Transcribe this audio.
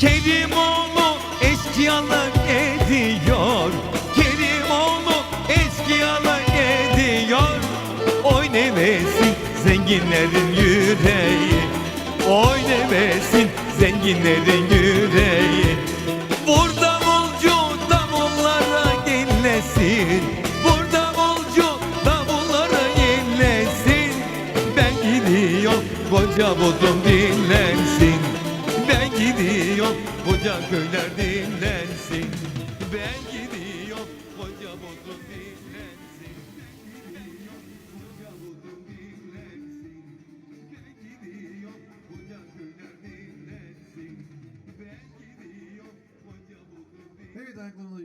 Kerimoğlu eşkıyalık ediyor. Kerimoğlu eşkıyalık ediyor. Oy nevesin zenginlerin yüreği. Oy nevesin zenginlerin yüreği. Burada bolcu davullara inlesin Burada bolcu davullara inlesin Ben gidiyorum koca budum dinlensin gidiyor koca köyler dinlensin. Ben gidiyor koca bozum Evet ayaklarına